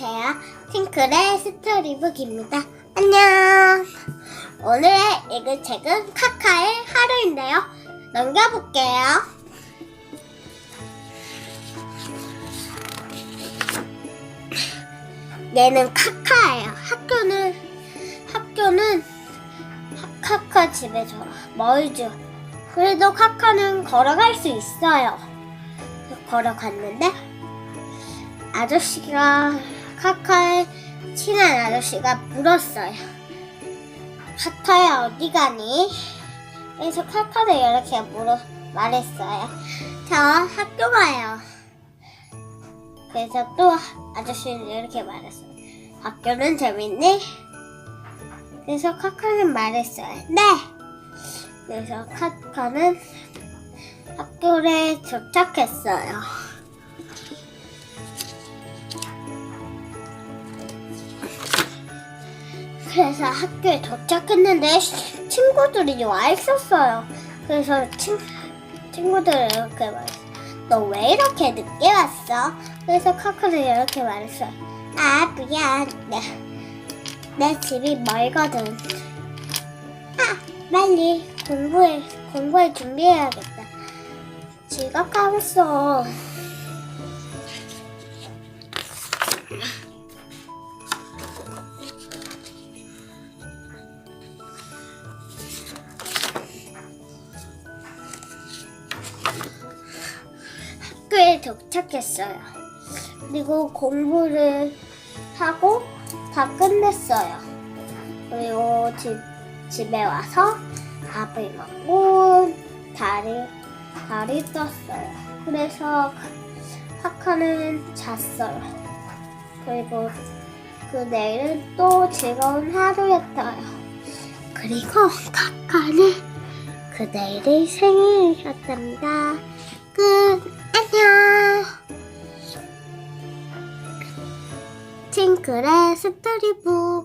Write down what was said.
안녕하세요. 팅클의 스토리북입니다. 안녕. 오늘의 읽을 책은 카카의 하루인데요. 넘겨볼게요. 얘는 카카예요. 학교는 학교는 하- 카카 집에 서 멀죠. 그래도 카카는 걸어갈 수 있어요. 걸어갔는데 아저씨가 카카의 친한 아저씨가 물었어요. 카카야 어디 가니? 그래서 카카도 이렇게 물어 말했어요. 저 학교 가요. 그래서 또 아저씨는 이렇게 말했어요. 학교는 재밌니? 그래서 카카는 말했어요. 네. 그래서 카카는 학교에 도착했어요. 그래서 학교에 도착했는데 시- 친구들이 와 있었어요. 그래서 친, 친구들이 이렇게 말했어. 너왜 이렇게 늦게 왔어? 그래서 카카는 이렇게 말했어요. 아, 미안. 내, 내 집이 멀거든. 아, 빨리 공부해, 공부할 준비해야겠다. 지갑 까먹었어. 학교에 도착했어요. 그리고 공부를 하고 다 끝냈어요. 그리고 집, 집에 와서 밥을 먹고 다리, 다리 떴어요. 그래서 카카는 잤어요. 그리고 그 내일은 또 즐거운 하루였어요. 그리고 카카는 그 내일이 생일이었답니다. 끝. 안녕. 팅클의 스토리북